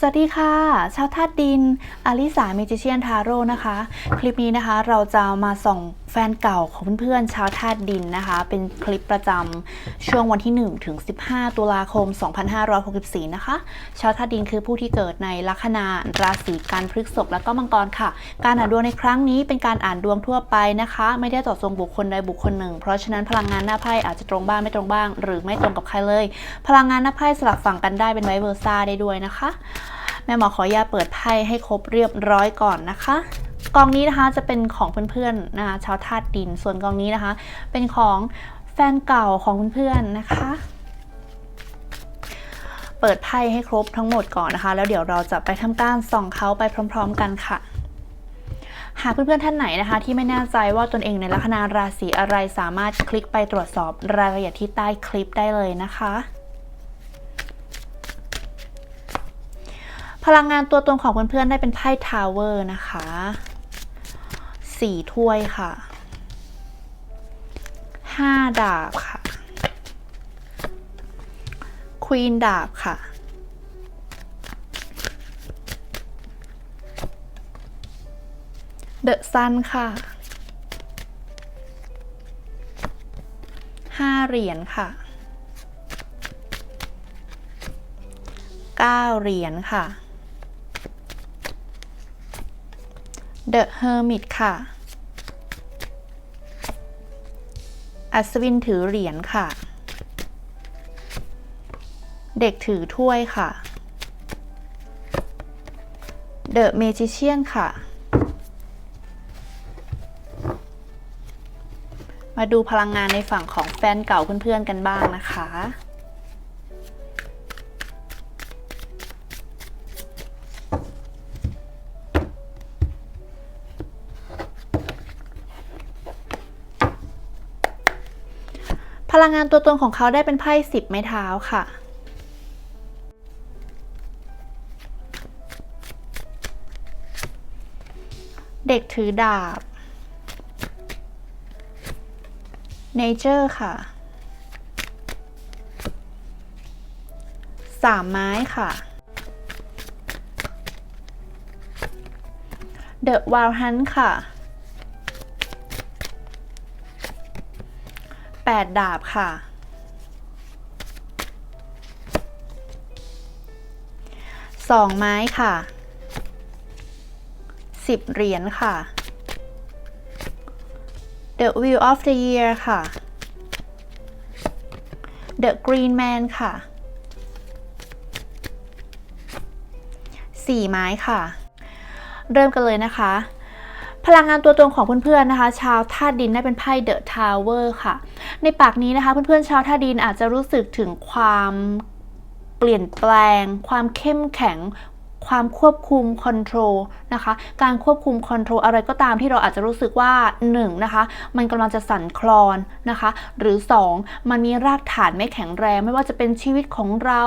สวัสดีค่ะ ชาวธาตุดิน อลิสาเมจิเชียนทาโร่นะคะ คลิปนี้นะคะเราจะมาส่องแฟนเก่าของเพื่อนๆชาวธาตุดินนะคะ เป็นคลิปประจำช่วงวันที่ 1 ถึง 15 ตุลาคม 2564 นะคะ ชาวธาตุดินคือผู้ที่เกิดในลัคนาราศีกันพฤกษภและก็มังกรค่ะ การอ่านดวงในครั้งนี้เป็นการอ่านดวงทั่วไปนะคะ ไม่ได้เจาะจงบุคคลใดบุคคลหนึ่ง เพราะฉะนั้นพลังงานหน้าไพ่อาจจะตรงบ้างไม่ตรงบ้าง หรือไม่ตรงกับใครเลย พลังงานหน้าไพ่สลับฝั่งกันได้เป็นไวเวอร์ซ่าได้ด้วยนะคะ แม่หมอขออนุญาตเปิดไพ่ให้ครบเรียบร้อยก่อนนะคะกองนี้นะคะจะเป็นของเพื่อนๆนะคะชาวธาตุดิน ส่วนกองนี้นะคะ เป็นของแฟนเก่าของเพื่อนๆนะคะ เปิดไพ่ให้ครบทั้งหมดก่อนนะคะ แล้วเดี๋ยวเราจะไปทำการส่องเขาไปพร้อม ๆ กันค่ะหากเพื่อนๆท่านไหนนะคะ ที่ไม่แน่ใจว่าตนเองในลัคนาราศีอะไรสามารถคลิกไปตรวจสอบรายละเอียดที่ใต้คลิปได้เลยนะคะ พลังงานตัวตนของเพื่อนๆได้เป็นไพ่ทาวเวอร์นะคะสี่ถ้วยค่ะห้าดาบค่ะควีนดาบค่ะเดอะซันค่ะห้าเหรียญค่ะเก้าเหรียญค่ะ The Hermit ค่ะ อัศวินถือเหรียญค่ะ เด็กถือถ้วยค่ะ The Magician ค่ะ มาดูพลังงานในฝั่งของแฟนเก่าเพื่อนๆกันบ้างนะคะ ลังงานตัวตนของเขาได้เป็นไพ่สิบไม้เท้าค่ะ เด็กถือดาบ Nature ค่ะสามไม้ค่ะ The Wild Hunt ค่ะ แปดดาบค่ะสองไม้ค่ะสิบเหรียญค่ะ The Wheel of the Year ค่ะ The Green Man ค่ะสี่ไม้ค่ะ เริ่มกันเลยนะคะพลังงานตัวตนของเพื่อนๆนะคะ ชาวธาตุดินได้เป็นไพ่เดอะทาวเวอร์ค่ะ ในปากนี้นะคะเพื่อนๆชาวท่าดินอาจจะรู้สึกถึงความเปลี่ยนแปลง ความเข้มแข็ง ความควบคุมคอนโทรลนะคะ การควบคุมคอนโทรลอะไรก็ตามที่เราอาจจะรู้สึกว่า 1 นะคะ มันกำลังจะสั่นคลอนนะคะ หรือ 2 มันมีรากฐานไม่แข็งแรง ไม่ว่าจะเป็นชีวิตของเรา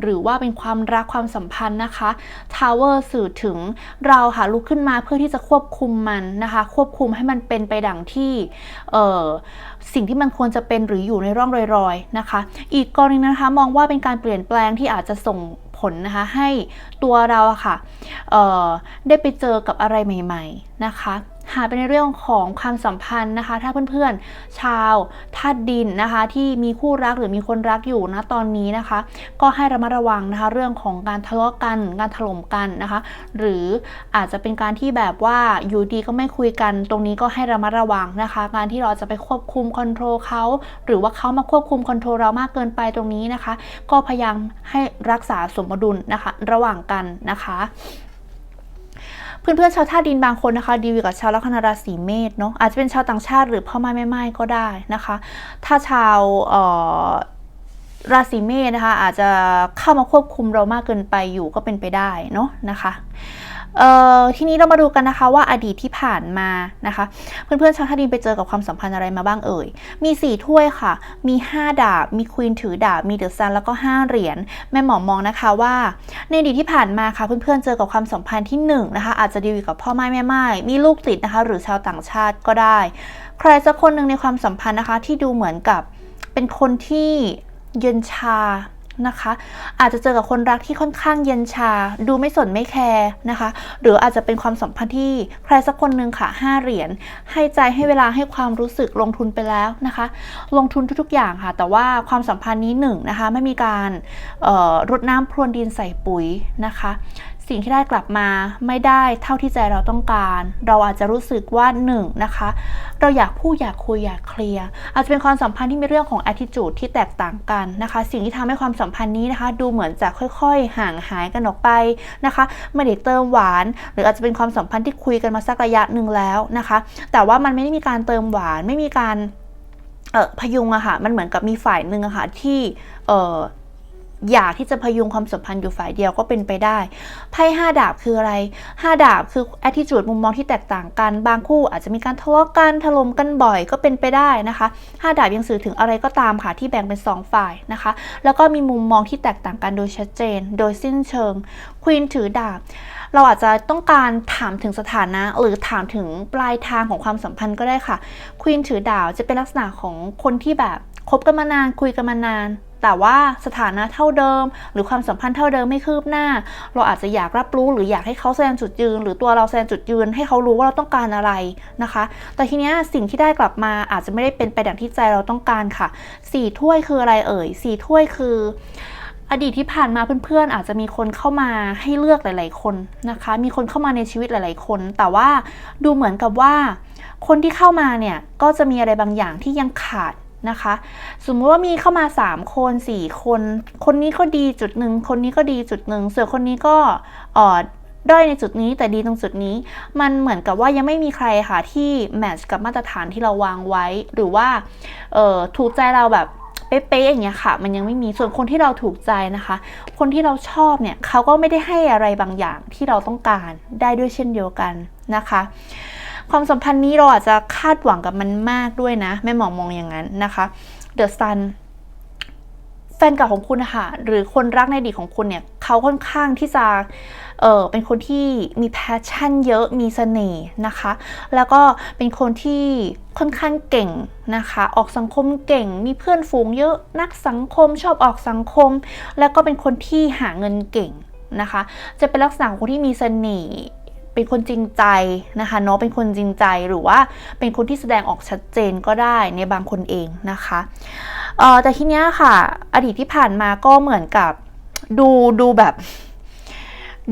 หรือว่าเป็นความรักความสัมพันธ์นะคะทาวเวอร์สื่อถึงเราค่ะลุกขึ้นมาเพื่อที่จะควบคุมมันนะคะ ควบคุมให้มันเป็นไปดังที่เสิ่งที่มันควรจะเป็นหรืออยู่ในร่องรอยๆนะคะ อีกกรณีนะคะมองว่าเป็นการเปลี่ยนแปลงที่อาจจะส่ง ผลนะคะให้ตัวเราอะค่ะเอ่อได้ไปเจอกับอะไรใหม่ ๆนะคะ หากเป็นในเรื่องของความสัมพันธ์นะคะ ถ้าเพื่อนๆ ชาวธาตุดินนะคะ ที่มีคู่รักหรือมีคนรักอยู่นะตอนนี้นะคะ ก็ให้ระมัดระวังนะคะ เรื่องของการทะเลาะกัน การถล่มกันนะคะ หรืออาจจะเป็นการที่แบบว่าอยู่ดีก็ไม่คุยกัน ตรงนี้ก็ให้ระมัดระวังนะคะ การที่เราจะไปควบคุมคอนโทรลเขาหรือว่าเขามาควบคุมคอนโทรลเรามากเกินไปตรงนี้นะคะ ก็พยายามให้รักษาสมดุลนะคะ ระหว่างกันนะคะ เพื่อนๆชาวธาตุดินบางคนนะคะ ดีกับชาวลัคนาราศีเมษเนาะอาจจะเป็นชาวต่างชาติหรือพ่อแม่แม่ไม้ก็ได้นะคะ ถ้าชาวเอ่อราศีเมษนะคะ อาจจะเข้ามาควบคุมเรามากเกินไปอยู่ก็เป็นไปได้เนาะนะคะ ทีนี้เรามาดูกันนะคะว่าอดีตที่ผ่านมานะคะ เพื่อนๆชาวธาดินไปเจอกับความสัมพันธ์อะไรมาบ้างเอ่ย มี 4 ถ้วยค่ะ มี 5 ดาบ มีควีนถือดาบ มีเดอะซันแล้วก็ 5 เหรียญ แม่หมอมองนะคะว่า ในอดีตที่ผ่านมาค่ะ เพื่อนๆเจอกับความสัมพันธ์ที่1นะคะอาจจะดีลกับพ่อไม้แม่ไม้มีลูกติดนะคะ หรือชาวต่างชาติก็ได้ ใครสักคนหนึ่งในความสัมพันธ์นะคะที่ดูเหมือนกับเป็นคนที่เย็นชา นะคะ อาจจะเจอกับคนรักที่ค่อนข้างเย็นชา ดูไม่สนไม่แคร์นะคะ หรืออาจจะเป็นความสัมพันธ์ที่ใครสักคนหนึ่งค่ะห้าเหรียญให้ใจให้เวลาให้ความรู้สึกลงทุนไปแล้วนะคะ ลงทุนทุกๆอย่างค่ะ แต่ว่าความสัมพันธ์นี้หนึ่งนะคะไม่มีการรดน้ำพรวนดินใส่ปุ๋ยนะคะ สิ่งที่ได้กลับมาไม่ได้เท่าที่ใจเราต้องการ เราอาจจะรู้สึกว่าหนึ่งนะคะ เราอยากพูดอยากคุยอยากเคลียร์อาจจะเป็นความสัมพันธ์ที่มีเรื่องของ attitude ที่แตกต่างกันนะคะ สิ่งที่ทำให้ความสัมพันธ์นี้นะคะ ดูเหมือนจะค่อยๆ ห่างหายกันออกไปนะคะไม่ได้เติมหวาน หรืออาจจะเป็นความสัมพันธ์ที่คุยกันมาสักระยะหนึ่งแล้วนะคะ แต่ว่ามันไม่ได้มีการเติมหวานไม่มีการเออพยุงอะค่ะมันเหมือนกับมีฝ่ายหนึ่งอะค่ะที่เอยากที่จะพยุงความสัมพันธ์อยู่ฝ่ายเดียวก็เป็นไปได้ ไพ่ห้าดาบคืออะไรห้าดาบคือ attitude มุมมองที่แตกต่างกัน บางคู่อาจจะมีการทะเลาะกันถล่มกันบ่อยก็เป็นไปได้นะคะห้าดาบยังสื่อถึงอะไรก็ตามค่ะที่แบ่งเป็นสองฝ่ายนะคะ แล้วก็มีมุมมองที่แตกต่างกันโดยชัดเจน โดยสิ้นเชิงควีนถือดาบ เราอาจจะต้องการถามถึงสถานะ หรือถามถึงปลายทางของความสัมพันธ์ก็ได้ค่ะควีนถือดาวจะเป็นลักษณะของคนที่แบบคบกันมานานคุยกันมานาน แต่ว่าสถานะเท่าเดิม หรือความสัมพันธ์เท่าเดิมไม่คืบหน้า เราอาจจะอยากรับรู้หรืออยากให้เขาแสดงจุดยืน หรือตัวเราแสดงจุดยืนให้เขารู้ว่าเราต้องการอะไรนะคะ แต่ทีเนี้ยสิ่งที่ได้กลับมาอาจจะไม่ได้เป็นไปดังที่ใจเราต้องการค่ะสี่ถ้วยคืออะไรเอ่ยสี่ถ้วยคือ อดีตที่ผ่านมาเพื่อนๆ อาจจะมีคนเข้ามาให้เลือกหลาย ๆ คนนะคะ มีคนเข้ามาในชีวิตหลาย ๆ คน แต่ว่าดูเหมือนกับว่า คนที่เข้ามาเนี่ยก็จะมีอะไรบางอย่างที่ยังขาด นะคะ สมมติว่ามีเข้ามา 3 คน 4 คน คนนี้ก็ดีจุดหนึ่งคนนี้ก็ดีจุดหนึ่งส่วนคนนี้ก็อ่อด้อยในจุดนี้แต่ดีตรงจุดนี้ มันเหมือนกับว่ายังไม่มีใครค่ะที่แมทช์กับมาตรฐานที่เราวางไว้ หรือว่าออถูกใจเราแบบเป๊ะๆอย่างเงี้ยค่ะ มันยังไม่มีส่วนคนที่เราถูกใจนะคะ คนที่เราชอบเนี่ยเขาก็ไม่ได้ให้อะไรบางอย่างที่เราต้องการได้ด้วยเช่นเดียวกันนะคะ ความสัมพันธ์นี้เราอาจจะคาดหวังกับมันมากด้วยนะ แม่หมอมองอย่างนั้นนะคะ The Sun แฟนเก่าของคุณนะคะหรือคนรักในอดีตของคุณเนี่ยเขาค่อนข้างที่จะเออเป็นคนที่มีแพชชั่นเยอะมีเสน่ห์นะคะ แล้วก็เป็นคนที่ค่อนข้างเก่งนะคะ ออกสังคมเก่งมีเพื่อนฝูงเยอะนักสังคมชอบออกสังคม แล้วก็เป็นคนที่หาเงินเก่งนะคะ จะเป็นลักษณะของคนที่มีเสน่ห์ เป็นคนจริงใจนะคะเนาะเป็นคนจริงใจหรือว่าเป็นคนที่แสดงออกชัดเจนก็ได้ในบางคนเองนะคะเออแต่ทีเนี้ยค่ะ อดีตที่ผ่านมาก็เหมือนกับดูดูแบบ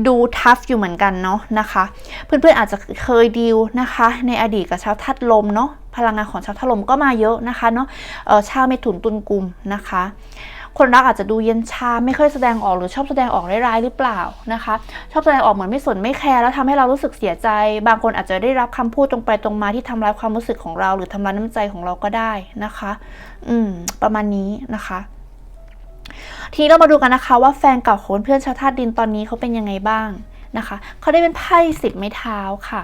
ดูทัฟอยู่เหมือนกันเนาะนะคะ เพื่อนๆอาจจะเคยดีลนะคะ ในอดีตกับชาวทัดลมเนาะพลังงานของชาวทัดลมก็มาเยอะนะคะเนาะชาวเมถุนตุลกุมนะคะ คนรักอาจจะดูเย็นชาไม่ค่อยแสดงออกหรือชอบแสดงออกร้ายๆหรือเปล่านะคะ ชอบแสดงออกเหมือนไม่สนไม่แคร์แล้วทำให้เรารู้สึกเสียใจ บางคนอาจจะได้รับคำพูดตรงไปตรงมาที่ทำร้ายความรู้สึกของเรา หรือทำร้ายน้ำใจของเราก็ได้นะคะ อืม ประมาณนี้นะคะทีนี้เรามาดูกันนะคะว่าแฟนเก่าของเพื่อนชาวธาตุดินตอนนี้เขาเป็นยังไงบ้างนะคะ เขาได้เป็นไพ่สิบไม้เท้าค่ะ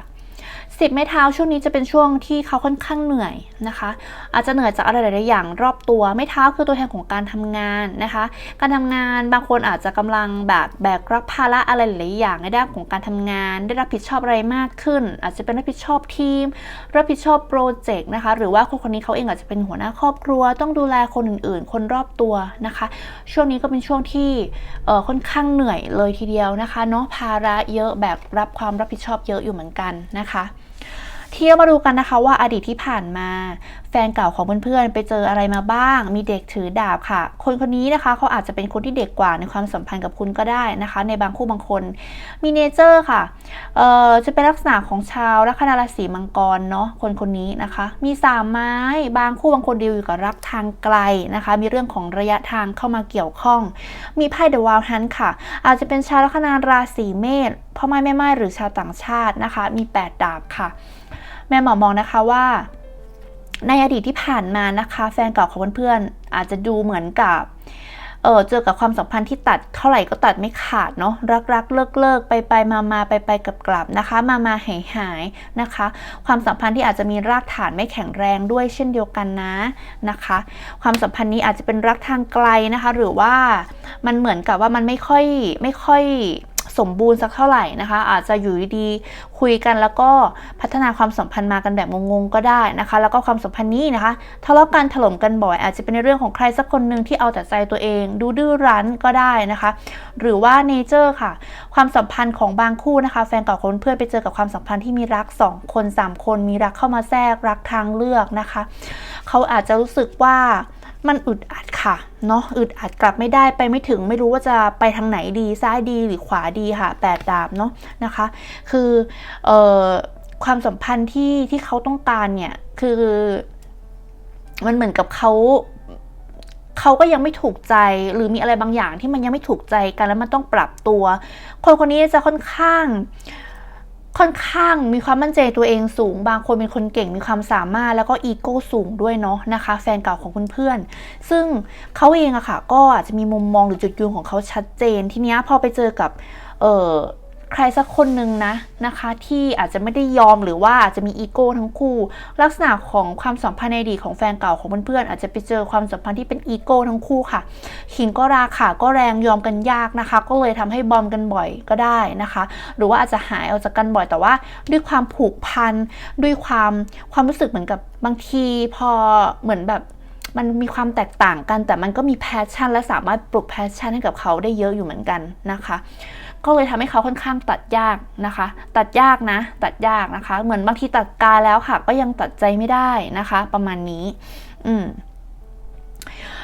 สิบไม้เท้าช่วงนี้จะเป็นช่วงที่เขาค่อนข้างเหนื่อยนะคะ อาจจะเหนื่อยจากอะไรหลาย ๆ อย่างรอบตัว ไม้เท้าคือตัวแทนของการทำงานนะคะ การทำงานบางคนอาจจะกำลังแบบแบกรับภาระอะไรหลาย ๆ อย่างในด้านของการทำงาน ได้รับผิดชอบอะไรมากขึ้น อาจจะเป็นรับผิดชอบทีม รับผิดชอบโปรเจกต์นะคะ หรือว่าคนคนนี้เขาเองอาจจะเป็นหัวหน้าครอบครัว ต้องดูแลคนอื่น ๆ คนรอบตัวนะคะ ช่วงนี้ก็เป็นช่วงที่ค่อนข้างเหนื่อยเลยทีเดียวนะคะเนาะภาระเยอะแบกรับความรับผิดชอบเยอะอยู่เหมือนกันนะคะ ที่เรามาดูกันนะคะว่าอดีตที่ผ่านมา แฟนเก่าของเพื่อนๆ ไปเจออะไรมาบ้าง มีเด็กถือดาบค่ะ คนคนนี้นะคะเขาอาจจะเป็นคนที่เด็กกว่าในความสัมพันธ์กับคุณก็ได้นะคะ ในบางคู่บางคน มีเนเจอร์ค่ะเอ่อจะเป็นลักษณะของชาวลัคนาราศีมังกรเนาะคนคนนี้นะคะ มีสามไม้บางคู่บางคนดีลอยู่กับรักทางไกลนะคะ มีเรื่องของระยะทางเข้ามาเกี่ยวข้อง มีไพ่เดอะวาลฮันค่ะ อาจจะเป็นชาวลัคนาราศีเมษพ่อไม้แม่ไม้หรือชาวต่างชาตินะคะ มีแปดดาบค่ะ แม่หมอมองนะคะว่า ในอดีตที่ผ่านมานะคะ แฟนเก่าของเพื่อนๆอาจจะดูเหมือนกับเออเจอกับความสัมพันธ์ที่ตัดเท่าไหร่ก็ตัดไม่ขาดเนาะรักรักเลิกเลิกไปไปมามาไปไปกับกลับนะคะ มามาหายหายนะคะ ความสัมพันธ์ที่อาจจะมีรากฐานไม่แข็งแรงด้วยเช่นเดียวกันนะนะคะ ความสัมพันธ์นี้อาจจะเป็นรักทางไกลนะคะ หรือว่ามันเหมือนกับว่ามันไม่ค่อยไม่ค่อย สมบูรณ์สักเท่าไหร่นะคะ อาจจะอยู่ดีๆคุยกันแล้วก็พัฒนาความสัมพันธ์มากันแบบงงๆก็ได้นะคะ แล้วก็ความสัมพันธ์นี้นะคะทะเลาะกันถล่มกันบ่อย อาจจะเป็นในเรื่องของใครสักคนหนึ่งที่เอาแต่ใจตัวเอง ดูดื้อรั้นก็ได้นะคะ หรือว่าเนเจอร์ค่ะ ความสัมพันธ์ของบางคู่นะคะ แฟนก่าคนเพื่อนไปเจอกับความสัมพันธ์ที่มีรัก 2 คน 3 คนมีรักเข้ามาแทรกรักทางเลือกนะคะ เขาอาจจะรู้สึกว่า มันอึดอัดค่ะเนาะอึดอัดกลับไม่ได้ไปไม่ถึงไม่รู้ว่าจะไปทางไหนดีซ้ายดีหรือขวาดีค่ะแปดดาบเนาะนะคะ คือเอ่อความสัมพันธ์ที่ที่เขาต้องการเนี่ยคือมันเหมือนกับเขาเขาก็ยังไม่ถูกใจหรือมีอะไรบางอย่างที่มันยังไม่ถูกใจกันแล้วมันต้องปรับตัว คนคนนี้จะค่อนข้าง ค่อนข้างมีความมั่นใจตัวเองสูง บางคนเป็นคนเก่งมีความสามารถแล้วก็อีโก้สูงด้วยเนาะนะคะ แฟนเก่าของเพื่อนๆซึ่งเขาเองอะค่ะ ก็อาจจะมีมุมมองหรือจุดยืนของเขาชัดเจนทีเนี้ยพอไปเจอกับเออ ใครสักคนหนึ่งนะนะคะที่อาจจะไม่ได้ยอมหรือว่าอาจจะมีอีโก้ทั้งคู่ ลักษณะของความสัมพันธ์ในอดีตของแฟนเก่าของเพื่อนๆอาจจะไปเจอความสัมพันธ์ที่เป็นอีโก้ทั้งคู่ค่ะขิงก็ราขาก็แรงยอมกันยากนะคะ ก็เลยทำให้บอมกันบ่อยก็ได้นะคะ หรือว่าอาจจะหายออกจากกันบ่อยแต่ว่า ด้วยความผูกพันด้วยความความรู้สึกเหมือนกับบางทีพอเหมือนแบบมันมีความแตกต่างกันแต่มันก็มีแพชชั่นและสามารถปลุกแพชชั่นให้กับเขาได้เยอะอยู่เหมือนกันนะคะ ก็เลยทำให้เขาค่อนข้างตัดยากนะคะ ตัดยากนะ ตัดยากนะคะ เหมือนบางทีตัดกาแล้วค่ะ ก็ยังตัดใจไม่ได้นะคะ ประมาณนี้ อืม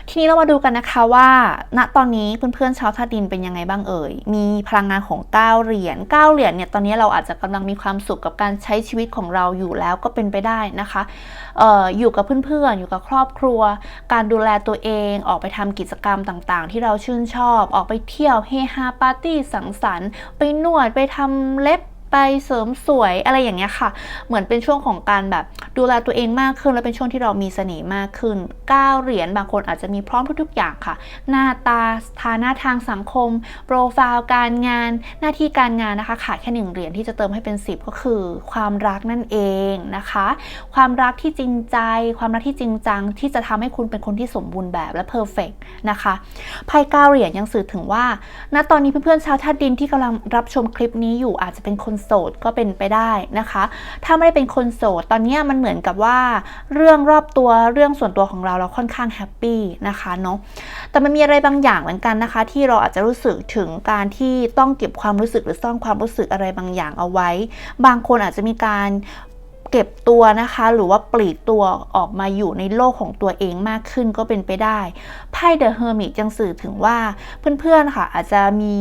ทีนี้เรามาดูกันนะคะว่า ณตอนนี้เพื่อนๆชาวธาตุดินเป็นยังไงบ้างเอ่ย มีพลังงานของ 9 เหรียญ 9 เหรียญเนี่ยตอนนี้เราอาจจะกำลังมีความสุขกับการใช้ชีวิตของเราอยู่แล้วก็เป็นไปได้นะคะอออยู่กับเพื่อนๆ อยู่กับครอบครัว การดูแลตัวเองออกไปทำกิจกรรมต่างๆ ที่เราชื่นชอบ ออกไปเที่ยวเฮฮาปาร์ตี้สังสรรค์ ไปนวดไปทำเล็บ ไปเสริมสวยอะไรอย่างเงี้ยค่ะ เหมือนเป็นช่วงของการแบบดูแลตัวเองมากขึ้น และเป็นช่วงที่เรามีเสน่ห์มากขึ้น9เหรียญบางคนอาจจะมีพร้อมทุกๆอย่างค่ะ หน้าตาฐานะทางสังคม โปรไฟล์การงาน หน้าที่การงานนะคะ ขาดแค่หนึ่งเหรียญที่จะเติมให้เป็น 10 ก็คือ ความรักนั่นเองนะคะ ความรักที่จริงใจ ความรักที่จริงจังที่จะทำให้คุณเป็นคนที่สมบูรณ์แบบและเพอร์เฟกนะคะไพ่เก้าเหรียญยังสื่อถึงว่าณตอนนี้เพื่อนๆชาวธาตุดินที่กำลังรับชมคลิปนี้อยู่อาจจะเป็นคนโสดก็เป็นไปได้นะคะ ถ้าไม่ได้เป็นคนโสดตอนนี้มันเหมือนกับว่าเรื่องรอบตัวเรื่องส่วนตัวของเราเราค่อนข้างแฮปปี้นะคะเนาะแต่มันมีอะไรบางอย่างเหมือนกันนะคะ ที่เราอาจจะรู้สึกถึงการที่ต้องเก็บความรู้สึกหรือซ่อนความรู้สึกอะไรบางอย่างเอาไว้ บางคนอาจจะมีการเก็บตัวนะคะ หรือว่าปลีกตัวออกมาอยู่ในโลกของตัวเองมากขึ้นก็เป็นไปได้ ไพ่เดอะเฮอร์มิตยังสื่อถึงว่าเพื่อนๆค่ะอาจจะมี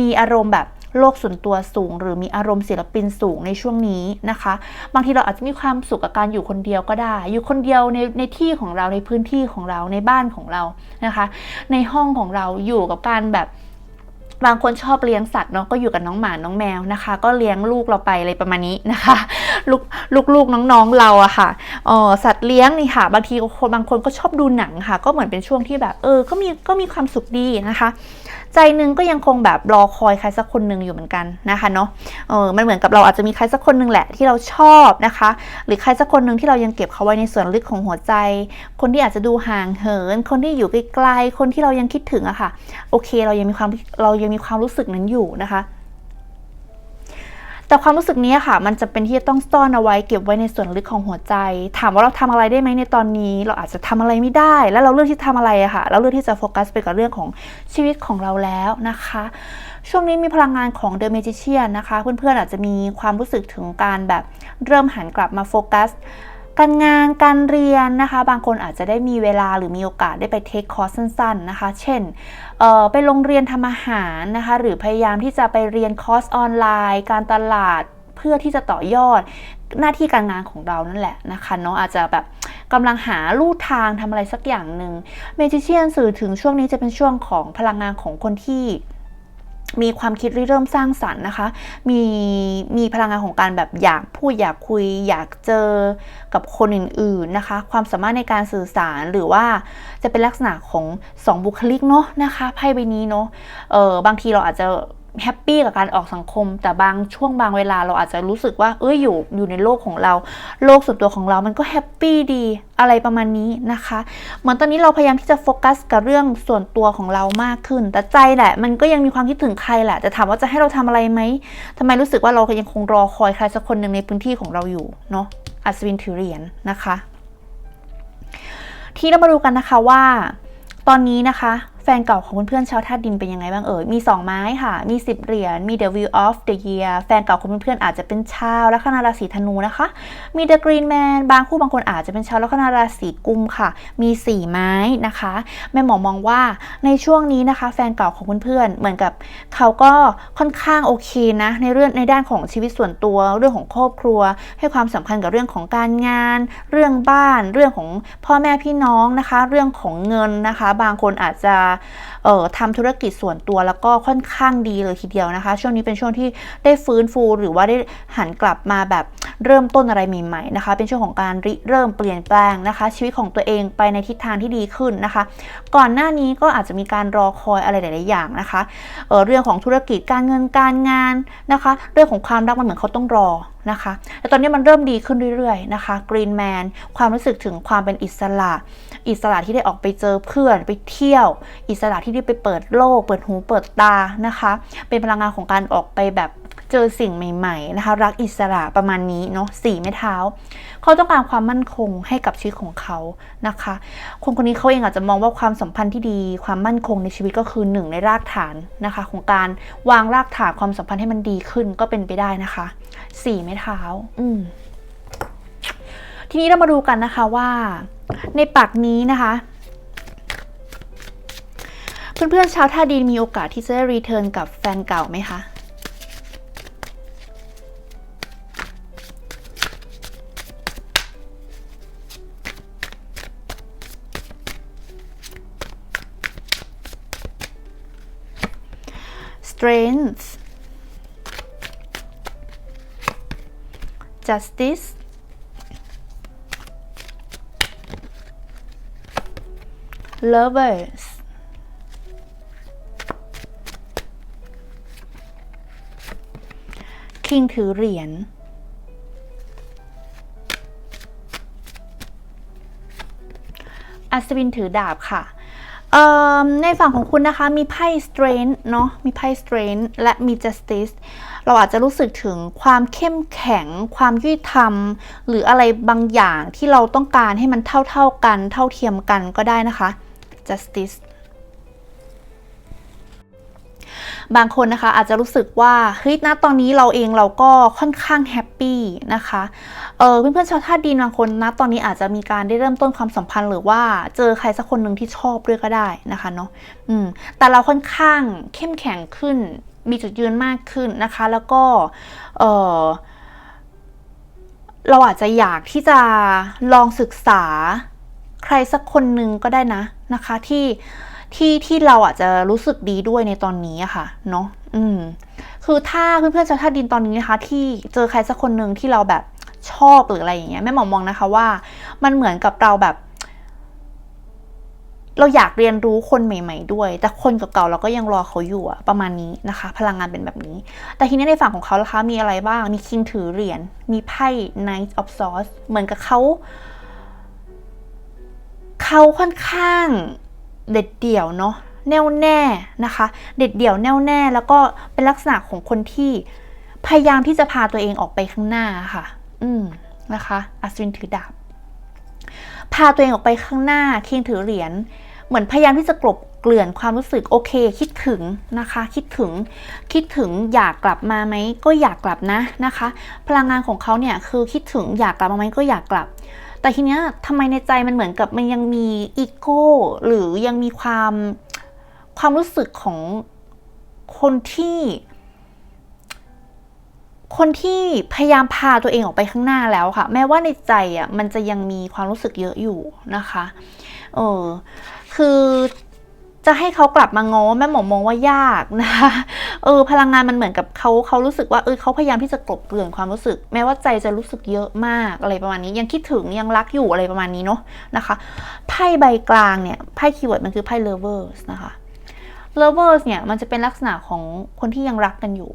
มีอารมณ์แบบ โลกส่วนตัวสูง หรือมีอารมณ์ศิลปินสูงในช่วงนี้นะคะ บางทีเราอาจจะมีความสุขกับการอยู่คนเดียวก็ได้ อยู่คนเดียวในในที่ของเราในพื้นที่ของเราในบ้านของเรานะคะ ในห้องของเราอยู่กับการแบบบางคนชอบเลี้ยงสัตว์เนาะก็อยู่กับน้องหมาน้องแมวนะคะ ก็เลี้ยงลูกเราไปอะไรประมาณนี้นะคะลูกลูกลูกน้องๆเราอะค่ะออสัตว์เลี้ยงนี่ค่ะ บางทีคนบางคนก็ชอบดูหนังค่ะ ก็เหมือนเป็นช่วงที่แบบ เออ ก็มีก็มีความสุขดีนะคะ ใจหนึงก็ยังคงแบบรอคอยใครสักคนหนึ่งอยู่เหมือนกันนะคะเนาะเออมันเหมือนกับเราอาจจะมีใครสักคนหนึ่งแหละที่เราชอบนะคะ หรือใครสักคนหนึ่งที่เรายังเก็บเขาไว้ในส่วนลึกของหัวใจ คนที่อาจจะดูห่างเหิน คนที่อยู่ไกลๆคนที่เรายังคิดถึงอะค่ะ โอเค เรายังมีความเรายังมีความรู้สึกนั้นอยู่นะคะ แต่ความรู้สึกนี้ค่ะ มันจะเป็นที่จะต้องซ่อนเอาไว้เก็บไว้ในส่วนลึกของหัวใจ ถามว่าเราทำอะไรได้ไหมในตอนนี้ เราอาจจะทำอะไรไม่ได้ แล้วเราเลือกที่จะทำอะไรอะค่ะ เราเลือกที่จะโฟกัสไปกับเรื่องของชีวิตของเราแล้วนะคะ ช่วงนี้มีพลังงานของ The Magician นะคะ เพื่อนๆอาจจะมีความรู้สึกถึงการแบบเริ่มหันกลับมาโฟกัสการงานการเรียนนะคะ บางคนอาจจะได้มีเวลาหรือมีโอกาสได้ไปเทคคอร์สสั้น ๆ นะคะ เช่น ไปโรงเรียนทำอาหารนะคะ หรือพยายามที่จะไปเรียนคอร์สออนไลน์ การตลาดเพื่อที่จะต่อยอดหน้าที่การงานของเรานั่นแหละนะคะเนาะอาจจะแบบกำลังหาลู่ทางทำอะไรสักอย่างหนึ่งเมจิเชียนสื่อถึงช่วงนี้จะเป็นช่วงของพลังงานของคนที่ มีความคิดริเริ่มสร้างสรรค์นะคะ มีมีพลังงานของการแบบอยากพูดอยากคุย อยากเจอกับคนอื่นๆนะคะ ความสามารถในการสื่อสารหรือว่าจะเป็นลักษณะของสองบุคลิกเนาะนะคะไพ่ใบนี้เนาะเออบางทีเราอาจจะ แฮปปี้กับการออกสังคม แต่บางช่วงบางเวลาเราอาจจะรู้สึกว่าเอ้ยอยู่อยู่ในโลกของเรา โลกส่วนตัวของเรามันก็แฮปปี้ดีอะไรประมาณนี้นะคะเหมือนตอนนี้เราพยายามที่จะโฟกัสกับเรื่องส่วนตัวของเรามากขึ้น แต่ใจแหละ มันก็ยังมีความคิดถึงใครแหละแต่ถามว่าจะให้เราทำอะไรไหมทำไมรู้สึกว่าเรายังคงรอคอยใครสักคนหนึ่งในพื้นที่ของเราอยู่เนาะอัศวินถือเหรียญนะคะ ที่เรามาดูกันนะคะว่า ตอนนี้นะคะ ฟนเก่าของเพื่อนๆชาวธาตุดินเป็นยังไงบ้างเอ่ย มี 2 ไม้ค่ะ มี 10 เหรียญ มี The Wheel of the Year แฟนเก่าของเพื่อนๆอาจจะเป็นชาวลัคนาราศีธนูนะคะ มี The Green Man บางคู่บางคนอาจจะเป็นชาวลัคนาราศีกุมค่ะ มี 4 ไม้นะคะ แม่หมอมองว่าในช่วงนี้นะคะ แฟนเก่าของเพื่อนๆเหมือนกับเขาก็ค่อนข้างโอเคนะ ในเรื่องในด้านของชีวิตส่วนตัว เรื่องของครอบครัว ให้ความสำคัญกับเรื่องของการงาน เรื่องบ้าน เรื่องของพ่อแม่พี่น้องนะคะ เรื่องของเงินนะคะ บางคนอาจจะเอ่อทำธุรกิจส่วนตัวแล้วก็ค่อนข้างดีเลยทีเดียวนะคะ ช่วงนี้เป็นช่วงที่ได้ฟื้นฟูหรือว่าได้หันกลับมาแบบเริ่มต้นอะไรใหม่ๆนะคะ เป็นช่วงของการริเริ่มเปลี่ยนแปลงนะคะ ชีวิตของตัวเองไปในทิศทางที่ดีขึ้นนะคะ ก่อนหน้านี้ก็อาจจะมีการรอคอยอะไรหลาย ๆ อย่างนะคะเเรื่องของธุรกิจการเงินการงานนะคะ เรื่องของความรักมันเหมือนเขาต้องรอนะคะแต่ตอนนี้มันเริ่มดีขึ้นเรื่อย ๆ นะคะกรีนแมนความรู้สึกถึงความเป็นอิสระ อิสระที่ได้ออกไปเจอเพื่อนไปเที่ยว อิสระที่ได้ไปเปิดโลก เปิดหูเปิดตานะคะ เป็นพลังงานของการออกไปแบบเจอสิ่งใหม่ ๆ นะคะ รักอิสระประมาณนี้เนาะสี่ไม้เท้า เขาต้องการความมั่นคงให้กับชีวิตของเขานะคะ คนคนนี้เขาเองอาจจะมองว่าความสัมพันธ์ที่ดี ความมั่นคงในชีวิตก็คือหนึ่งในรากฐานนะคะ ของการวางรากฐานความสัมพันธ์ให้มันดีขึ้นก็เป็นไปได้นะคะสี่ไม้เท้า อืมทีนี้เรามาดูกันนะคะว่า ในปักนี้นะคะเพื่อนๆชาวท่าดินมีโอกาสที่จะได้รีเทิร์นกับแฟนเก่าไหมคะ strength justice lovers คิงถือเหรียญ อัศวินถือดาบค่ะ ในฝั่งของคุณนะคะ มีไพ่ strength เนาะ มีไพ่ strength และมี justice เราอาจจะรู้สึกถึงความเข้มแข็ง ความยุติธรรม หรืออะไรบางอย่างที่เราต้องการให้มันเท่าๆกัน เท่าเทียมกันก็ได้นะคะ justice บางคนนะคะอาจจะรู้สึกว่าเฮ้ยณตอนนี้เราเองเราก็ค่อนข้างแฮปปี้นะคะเออเพื่อนๆชาวธาตุดินบางคนนะตอนนี้อาจจะมีการได้เริ่มต้นความสัมพันธ์หรือว่าเจอใครสักคนหนึ่งที่ชอบด้วยก็ได้นะคะเนาะอืมแต่เราค่อนข้างเข้มแข็งขึ้น มีจุดยืนมากขึ้นนะคะ แล้วก็เออเราอาจจะอยากที่จะลองศึกษาใครสักคนหนึ่งก็ได้นะ นะคะที่ที่ที่เราอาจจะรู้สึกดีด้วยในตอนนี้อะค่ะเนาะอืมคือถ้าเพื่อนๆชาวธาตุดินตอนนี้นะคะ ที่เจอใครสักคนหนึ่งที่เราแบบชอบหรืออะไรอย่างเงี้ยแม่หมอมองนะคะว่า มันเหมือนกับเราแบบ เราอยากเรียนรู้คนใหม่ ๆ ด้วย แต่คนเก่าๆเราก็ยังรอเขาอยู่อะประมาณนี้นะคะ พลังงานเป็นแบบนี้ แต่ทีนี้ในฝั่งของเขาล่ะคะ มีอะไรบ้างมีคิงถือเหรียญมีไพ่ Knight of Swords เหมือนกับเขาเขาค่อนข้างเด็ดเดี่ยวเนาะแน่วแน่นะคะ เด็ดเดี่ยวแน่วแน่ แล้วก็เป็นลักษณะของคนที่พยายามที่จะพาตัวเองออกไปข้างหน้าค่ะ อืมนะคะอัศวินถือดาบพาตัวเองออกไปข้างหน้าคิงถือเหรียญเหมือนพยายามที่จะกลบเกลื่อนความรู้สึกโอเค คิดถึงนะคะ คิดถึงคิดถึงอยากกลับมาไหมก็อยากกลับนะนะคะ พลังงานของเขาเนี่ยคือคิดถึงอยากกลับมาไหมก็อยากกลับ แต่ทีเนี้ยทำไมในใจมันเหมือนกับมันยังมีอีโก้หรือยังมีความความรู้สึกของคนที่ คนที่พยายามพาตัวเองออกไปข้างหน้าแล้วค่ะ แม้ว่าในใจอะมันจะยังมีความรู้สึกเยอะอยู่นะคะ เออคือ จะให้เขากลับมาง้อแม่หมอมองว่ายากนะคะเออพลังงานมันเหมือนกับเขาเขารู้สึกว่าเออเขาพยายามที่จะกลบเกลื่อนความรู้สึก แม้ว่าใจจะรู้สึกเยอะมากอะไรประมาณนี้ ยังคิดถึงยังรักอยู่อะไรประมาณนี้เนาะนะคะไพ่ใบกลางเนี่ยไพ่คีย์เวิร์ดมันคือไพ่ lovers นะคะ lovers เนี่ยมันจะเป็นลักษณะของคนที่ยังรักกันอยู่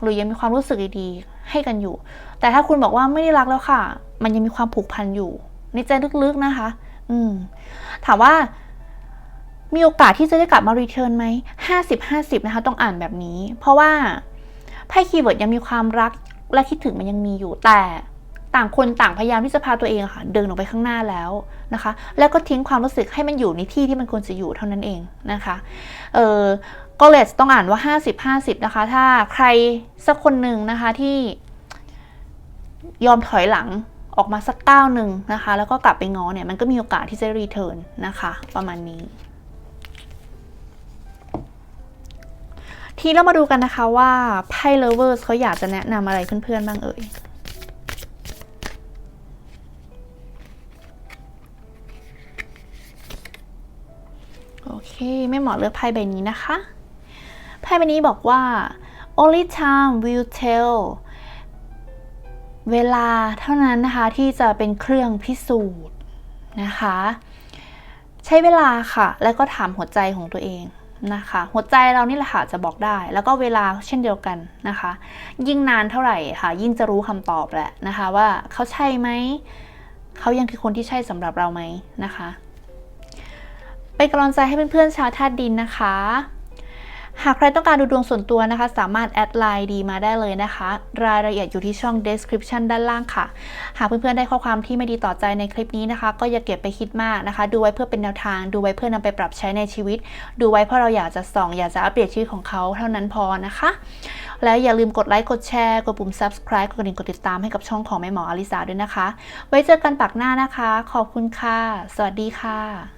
หรือยังมีความรู้สึกดีๆให้กันอยู่ แต่ถ้าคุณบอกว่าไม่ได้รักแล้วค่ะ มันยังมีความผูกพันอยู่ ในใจลึกๆนะคะ อืมถามว่า มีโอกาสที่จะได้กลับมารีเทิร์นไหมห้าสิบห้าสิบนะคะ ต้องอ่านแบบนี้ เพราะว่าไพ่คีย์เวิร์ดยังมีความรักและคิดถึงมันยังมีอยู่แต่ต่างคนต่างพยายามที่จะพาตัวเองค่ะ เดินออกไปข้างหน้าแล้วนะคะ แล้วก็ทิ้งความรู้สึกให้มันอยู่ในที่ที่มันควรจะอยู่เท่านั้นเองนะคะเออก็เลยต้องอ่านว่า 50 50 นะคะ ถ้าใครสักคนหนึ่งนะคะที่ยอมถอยหลังออกมาสักก้าวหนึ่งนะคะ แล้วก็กลับไปง้อเนี่ย มันก็มีโอกาสที่จะรีเทิร์นนะคะ ประมาณนี้ ทีเรามาดูกันนะคะว่าไพ่ lovers เขาอยากจะแนะนำอะไรเพื่อนๆบ้างเอ่ยโอเคไม่เหมาะเลือกไพ่ใบนี้นะคะไพ่ใบนี้บอกว่า only time will tell เวลาเท่านั้นนะคะที่จะเป็นเครื่องพิสูจน์นะคะ ใช้เวลาค่ะ แล้วก็ถามหัวใจของตัวเอง นะคะ หัวใจเรานี่แหละค่ะจะบอกได้ แล้วก็เวลาเช่นเดียวกันนะคะ ยิ่งนานเท่าไหร่ค่ะ ยิ่งจะรู้คำตอบแหละนะคะ ว่าเขาใช่ไหมเขายังคือคนที่ใช่สำหรับเราไหมนะคะเป็นกำลังใจให้เพื่อนๆชาวธาตุดินนะคะ หากใครต้องการดูดวงส่วนตัวนะคะ สามารถแอดไลน์ดีมาได้เลยนะคะ รายละเอียดอยู่ที่ช่อง description ด้านล่างค่ะ หากเพื่อนๆได้ข้อความที่ไม่ดีต่อใจในคลิปนี้นะคะ ก็อย่าเก็บไปคิดมากนะคะ ดูไว้เพื่อเป็นแนวทาง ดูไว้เพื่อนำไปปรับใช้ในชีวิต ดูไว้เพราะเราอยากจะส่อง อยากจะอัปเดตชีวิตของเขาเท่านั้นพอนะคะ และอย่าลืมกดไลค์กดแชร์กดปุ่ม subscribe กดกระดิ่งกดติดตามให้กับช่องของแม่หมออลิสาด้วยนะคะ ไว้เจอกันปักหน้านะคะ ขอบคุณค่ะ สวัสดีค่ะ